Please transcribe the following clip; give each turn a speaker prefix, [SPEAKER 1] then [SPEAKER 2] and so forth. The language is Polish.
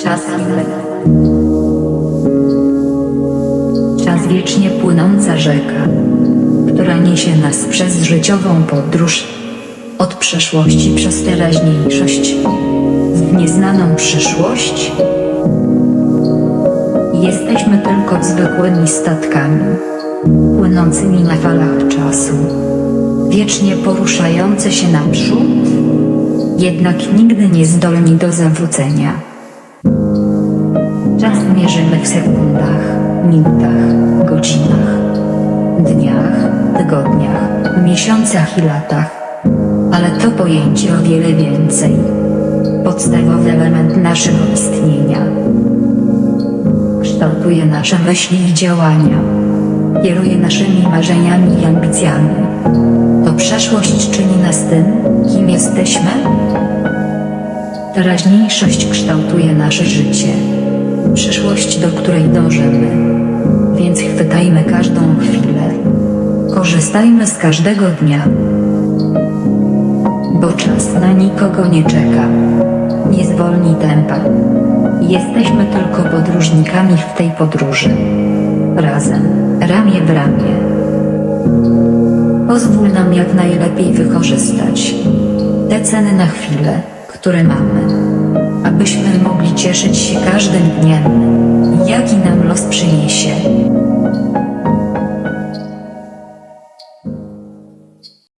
[SPEAKER 1] Czas chwilek. Czas wiecznie płynąca rzeka, która niesie nas przez życiową podróż od przeszłości przez teraźniejszość w nieznaną przyszłość. Jesteśmy tylko zwykłymi statkami, płynącymi na falach czasu, wiecznie poruszające się naprzód, jednak nigdy nie zdolni do zawrócenia. Czas mierzymy w sekundach, minutach, godzinach, dniach, tygodniach, miesiącach i latach, ale to pojęcie o wiele więcej. Podstawowy element naszego istnienia. Kształtuje nasze myśli i działania. Kieruje naszymi marzeniami i ambicjami. To przeszłość czyni nas tym, kim jesteśmy. Teraźniejszość kształtuje nasze życie. Przyszłość, do której dążymy. Więc chwytajmy każdą chwilę. Korzystajmy z każdego dnia. Bo czas na nikogo nie czeka. Nie zwolni tempa. Jesteśmy tylko podróżnikami w tej podróży. Razem, ramię w ramię. Pozwól nam jak najlepiej wykorzystać te ceny na chwilę, które mamy, abyśmy mogli cieszyć się każdym dniem, jaki nam los przyniesie.